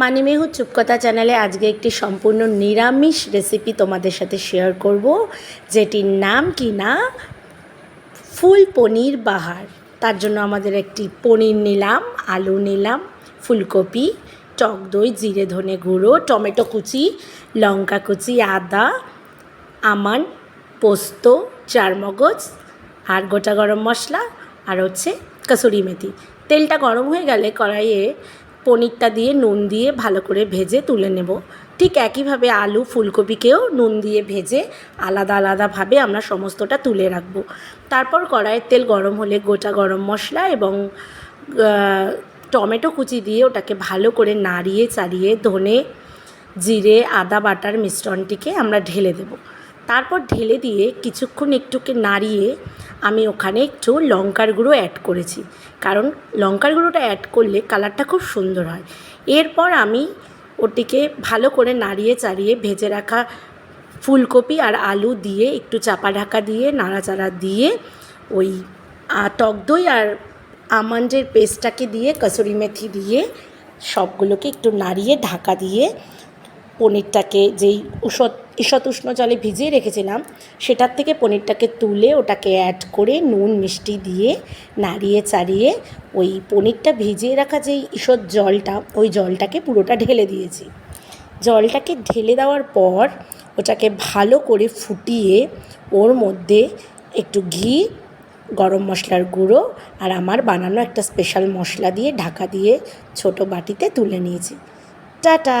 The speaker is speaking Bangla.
মানিমেহু চুপকথা চ্যানেলে আজকে একটি সম্পূর্ণ নিরামিষ রেসিপি তোমাদের সাথে শেয়ার করব, যেটির নাম কি না? ফুল পনির বাহার। তার জন্য আমাদের একটি পনির নিলাম, আলু নিলাম, ফুলকপি, টক দই, জিরে ধনে গুঁড়ো, টমেটো কুচি, লঙ্কা কুচি, আদা, আমান, পোস্ত, চারমগজ, আর গোটা গরম মশলা, আর হচ্ছে কসুরি মেথি। তেলটা গরম হয়ে গেলে কড়াইয়ে পনিরটা দিয়ে নুন দিয়ে ভালো করে ভেজে তুলে নেব। ঠিক একইভাবে আলু, ফুলকপিকেও নুন দিয়ে ভেজে আলাদা আলাদাভাবে আমরা সমস্তটা তুলে রাখব। তারপর কড়াইয়ের তেল গরম হলে গোটা গরম মশলা এবং টমেটো কুচি দিয়ে ওটাকে ভালো করে নাড়িয়ে চাড়িয়ে ধনে, জিরে, আদা বাটার মিশ্রণটিকে আমরা ঢেলে দেব। তারপর ঢেলে দিয়ে কিছুক্ষণ একটুকে নাড়িয়ে আমি ওখানে একটু লঙ্কার গুঁড়ো অ্যাড করেছি। কারণ লঙ্কার গুঁড়োটা অ্যাড করলে কালারটা খুব সুন্দর হয়। এরপর আমি ওটিকে ভালো করে নাড়িয়ে চাড়িয়ে ভেজে রাখা ফুলকপি আর আলু দিয়ে একটু চাপা ঢাকা দিয়ে নাড়াচাড়া দিয়ে ওই টক দই আর আমন্ডের পেস্টটাকে দিয়ে, কসুরি মেথি দিয়ে সবগুলোকে একটু নাড়িয়ে ঢাকা দিয়ে পনিরটাকে যেই উষৎ ঈষৎ উষ্ণ জলে ভিজিয়ে রেখেছিলাম, সেটার থেকে পনিরটাকে তুলে ওটাকে অ্যাড করে নুন, মিষ্টি দিয়ে নাড়িয়ে চাড়িয়ে ওই পনিরটা ভিজিয়ে রাখা যেই ঈষৎ জলটা, ওই জলটাকে পুরোটা ঢেলে দিয়েছি। জলটাকে ঢেলে দেওয়ার পর ওটাকে ভালো করে ফুটিয়ে ওর মধ্যে একটু ঘি, গরম মশলার গুঁড়ো আর আমার বানানো একটা স্পেশাল মশলা দিয়ে ঢাকা দিয়ে ছোটো বাটিতে তুলে নিয়েছি। টাটা!